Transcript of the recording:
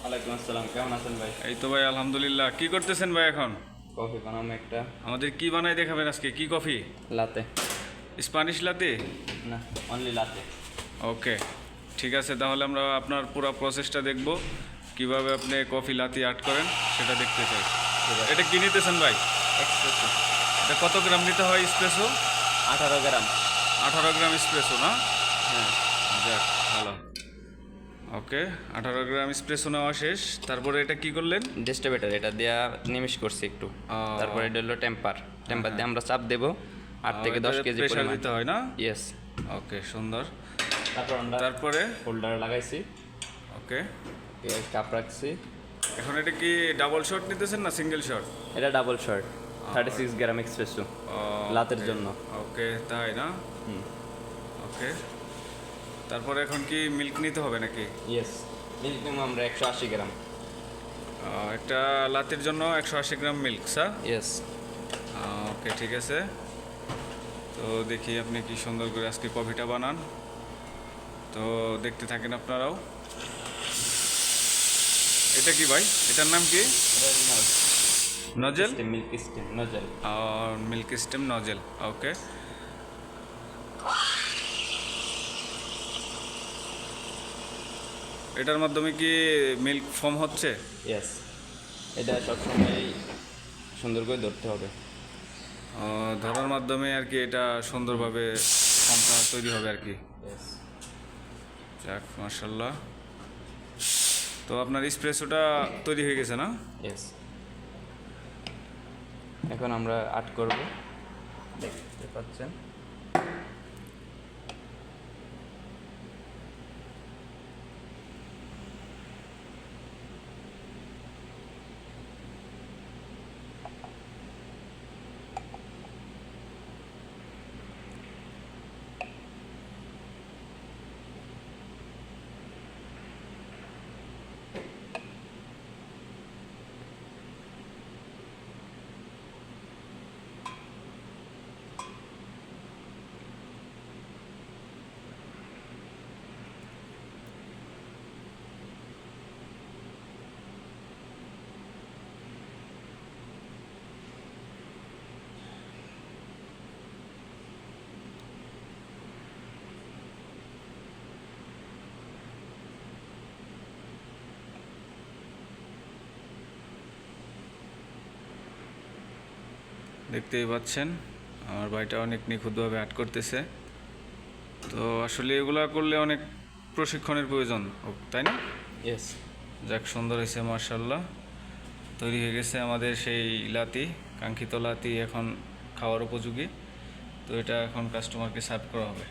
ওয়ালাইকুম আসসালাম কেমন আছেন ভাই? এই তো ভাই আলহামদুলিল্লাহ। কি করতেছেন ভাই এখন? কফি বানাম একটা। আমাদের কি বানাই দেখাবেন আজকে? কি কফি? লাতে। স্প্যানিশ লাতে? না অনলি লাতে। ওকে ঠিক আছে তাহলে আমরা আপনার পুরো প্রসেসটা দেখব। কীভাবে আপনি কফি লাতি আর্ট করেন সেটা দেখতে চাই। এটা কি নিতেছেন ভাই? এক্সপ্রেসো এটা কত গ্রাম নিতে হয় স্প্রেসো আঠারো গ্রাম। আঠারো গ্রাম স্প্রেসো না? হ্যাঁ। যাক ভালো। ওকে আঠারো গ্রাম স্প্রেসো নেওয়া শেষ। তারপরে এটা কি করলেন? ডিস্ট্রিবিউটার এটা দেওয়া নিমিশ করছি একটু। তারপরে এটা হলো টেম্পার টেম্পার দিয়ে আমরা চাপ দেবো। আট থেকে দশ কেজি প্রেশার দিতে হয় না? ইয়েস ওকে সুন্দর। তারপর আমরা তারপরে? হোল্ডার লাগাইছি। ওকে। কাপ রাখছি। এখন এটা কি ডাবল শট নিতেছেন না সিঙ্গেল শট এটা double shot thirty six gram espresso লাতের জন্য। ওকে তাই না? ওকে। তারপরে এখন কি মিল্ক নিতে হবে নাকি? ইয়েস মিল্ক নিব আমরা একশো আশি গ্রাম। একটা লাতির জন্য একশো আশি gram milk sir yes okay ঠিক আছে। তো দেখি আপনি কি সুন্দর করে আজকে কফিটা বানান। তো দেখতে থাকেন আপনারাও। এটা কি ভাই? এটার নাম কি? নজেল মিল্ক স্টিম নজেল আর মিল্ক স্টেম নজেল ওকে এটার মাধ্যমে কি মিল্ক ফর্ম হচ্ছে? ইয়েস এটা সবসময় সুন্দর করে ধরতে হবে। ধরার মাধ্যমে আর কি এটা সুন্দরভাবে ফর্মটা তৈরি হবে আর কি? যাক মার্শাল্লাহ তো আপনার স্প্রেসোটা তৈরি হয়ে গেছে না? ইয়েস এখন আমরা আট করব। দেখতে পাচ্ছেন? দেখতেই পাচ্ছেন। আমার বাড়িটা অনেক নিখুঁতভাবে আর্ট করতেছে। তো আসলে এগুলা করলে অনেক প্রশিক্ষণের প্রয়োজন তাই না? ইয়েস যাক সুন্দর হয়েছে মার্শাল্লাহ তৈরি হয়ে গেছে আমাদের সেই লাতি কাঙ্ক্ষিত লাতি এখন খাওয়ার উপযোগী। তো এটা এখন কাস্টমারকে সার্ভ করা হবে।